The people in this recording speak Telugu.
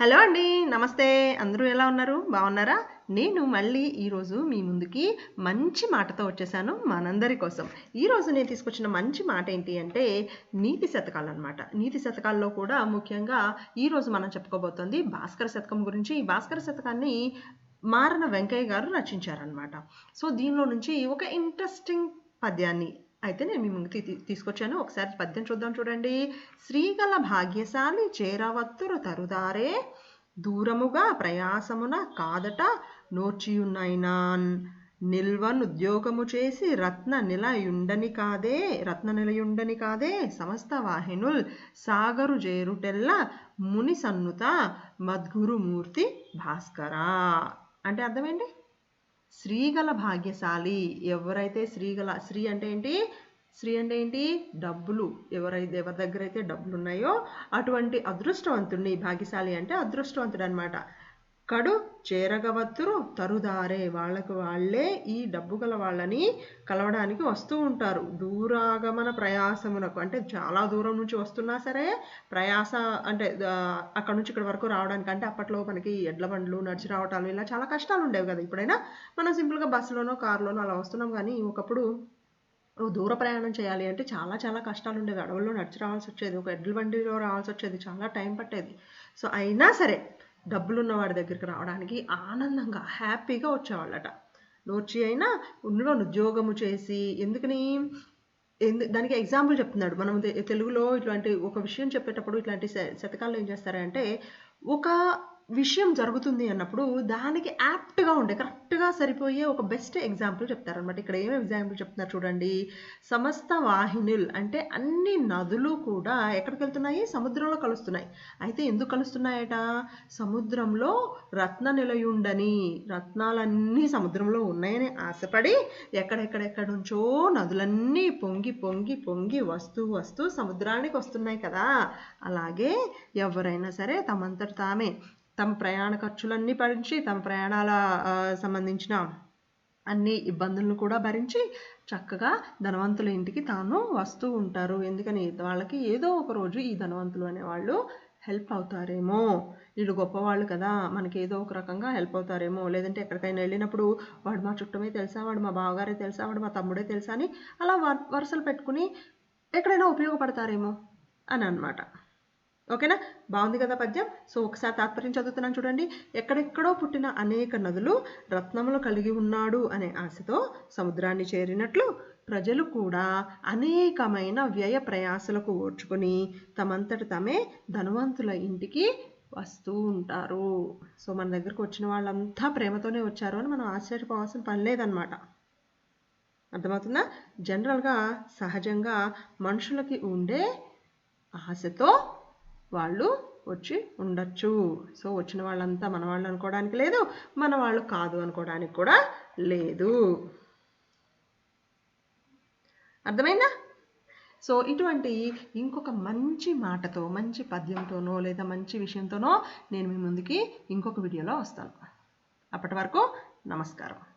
హలో అండి నమస్తే. అందరూ ఎలా ఉన్నారు? బాగున్నారా? నేను మళ్ళీ ఈరోజు మీ ముందుకి మంచి మాటతో వచ్చేసాను మనందరి కోసం. ఈరోజు నేను తీసుకొచ్చిన మంచి మాట ఏంటి అంటే నీతి శతకాలు అనమాట నీతి శతకాల్లో కూడా ముఖ్యంగా ఈరోజు మనం చెప్పుకోబోతోంది భాస్కర శతకం గురించి. ఈ భాస్కర శతకాన్ని మారన వెంకయ్య గారు రచించారనమాట సో దీనిలో నుంచి ఒక ఇంట్రెస్టింగ్ పద్యాన్ని అయితే నేను మీ ముందు తీసుకొచ్చాను. ఒకసారి పద్యం చూద్దాం చూడండి. శ్రీగల భాగ్యశాలి చేరవత్తురు తరుదారే. దూరముగా ప్రయాసమున కాదట నోర్చియున్నైనాన్. నిల్వన్ ఉద్యోగము చేసి రత్న నిలయుండని కాదే రత్న నిలయుండని కాదే సమస్త వాహినుల్ సాగరు జేరుటెల్ల ముని సన్నుత మద్గురుమూర్తి భాస్కరా. అంటే అర్థమేంటి? శ్రీగల భాగ్యశాలి. ఎవరైతే శ్రీగల శ్రీ అంటే ఏంటి? శ్రీ అంటే ఏంటి? డబ్బులు. ఎవరైతే ఎవరి దగ్గర అయితే డబ్బులు ఉన్నాయో అటువంటి అదృష్టవంతుడిని భాగ్యశాలి అంటే అదృష్టవంతుడు అనమాట కడు చేరగవత్తురు తరుదారే వాళ్ళకు వాళ్ళే ఈ డబ్బు గల వాళ్ళని కలవడానికి వస్తూ ఉంటారు. దూరాగమన ప్రయాసమునకు అంటే చాలా దూరం నుంచి వస్తున్నా సరే ప్రయాస అంటే అక్కడ నుంచి ఇక్కడ వరకు రావడానికి అంటే అప్పట్లో మనకి ఎడ్ల బండ్లు నడిచి రావటాలు ఇలా చాలా కష్టాలు ఉండేవి కదా. ఇప్పుడైనా మనం సింపుల్గా బస్సులోనో కారులోనో అలా వస్తున్నాం కానీ ఒకప్పుడు దూర ప్రయాణం చేయాలి అంటే చాలా చాలా కష్టాలు ఉండేవి. అడవుల్లో నడిచి రావాల్సి వచ్చేది ఒక ఎడ్ల బండిలో రావాల్సి వచ్చేది చాలా టైం పట్టేది. సో అయినా సరే డబ్బులున్న వాడి దగ్గరికి రావడానికి ఆనందంగా హ్యాపీగా వచ్చేవాళ్ళట. నోర్చి అయినా ఉన్నలో ఉద్యోగము చేసి ఎందుకని? ఎందు దానికి ఎగ్జాంపుల్ చెప్తున్నాడు. మనం తెలుగులో ఇట్లాంటి ఒక విషయం చెప్పేటప్పుడు ఇట్లాంటి శతకాల్లో ఏం చేస్తారంటే ఒక విషయం జరుగుతుంది అన్నప్పుడు దానికి యాప్ట్గా ఉండే కరెక్ట్గా సరిపోయే ఒక బెస్ట్ ఎగ్జాంపుల్ చెప్తారనమాట ఇక్కడ ఏం ఎగ్జాంపుల్ చెప్తున్నారు చూడండి. సమస్త వాహినుల్ అంటే అన్ని నదులు కూడా ఎక్కడికి వెళ్తున్నాయి? సముద్రంలో కలుస్తున్నాయి. అయితే ఎందుకు కలుస్తున్నాయట? సముద్రంలో రత్న నిలయుండని రత్నాలన్నీ సముద్రంలో ఉన్నాయని ఆశపడి ఎక్కడెక్కడెక్కడ నుంచో నదులన్నీ పొంగి పొంగి పొంగి వస్తూ వస్తూ సముద్రానికి వస్తున్నాయి కదా. అలాగే ఎవరైనా సరే తమంతట తామే తమ ప్రయాణ ఖర్చులన్నీ భరించి తమ ప్రయాణాల సంబంధించిన అన్ని ఇబ్బందులను కూడా భరించి చక్కగా ధనవంతుల ఇంటికి తాను వస్తూ ఉంటారు. ఎందుకని? వాళ్ళకి ఏదో ఒక రోజు ఈ ధనవంతులు అనేవాళ్ళు హెల్ప్ అవుతారేమో. వీళ్ళు గొప్పవాళ్ళు కదా మనకి ఏదో ఒక రకంగా హెల్ప్ అవుతారేమో. లేదంటే ఎక్కడికైనా వెళ్ళినప్పుడు వాడు మా చుట్టమే తెలుసా వాడు మా బావగారే తెలుసా వాడు మా తమ్ముడే తెలుసా అని అలా వరుసలు పెట్టుకుని ఎక్కడైనా ఉపయోగపడతారేమో అని అన్నమాట ఓకేనా? బాగుంది కదా పద్యం? సో ఒకసారి తాత్పర్యం చదువుతున్నాను చూడండి. ఎక్కడెక్కడో పుట్టిన అనేక నదులు రత్నములు కలిగి ఉన్నాడు అనే ఆశతో సముద్రాన్ని చేరినట్లు ప్రజలు కూడా అనేకమైన వ్యయ ప్రయాసలకు ఓర్చుకొని తమంతట తమే ధనవంతుల ఇంటికి వస్తూ ఉంటారు. సో మన దగ్గరకు వచ్చిన వాళ్ళంతా ప్రేమతోనే వచ్చారు అని మనం ఆశ్చర్యపోవాల్సిన పని లేదనమాట అర్థమవుతుందా? జనరల్గా సహజంగా మనుషులకి ఉండే ఆశతో వాళ్ళు వచ్చి ఉండొచ్చు. సో వచ్చిన వాళ్ళంతా మన వాళ్ళు అనుకోవడానికి లేదు మన వాళ్ళు కాదు అనుకోవడానికి కూడా లేదు. అర్థమైందా? సో ఇటువంటి ఇంకొక మంచి మాటతో మంచి పద్యంతోనో లేదా మంచి విషయంతోనో నేను మీ ముందుకి ఇంకొక వీడియోలో వస్తాను. అప్పటి వరకు నమస్కారం.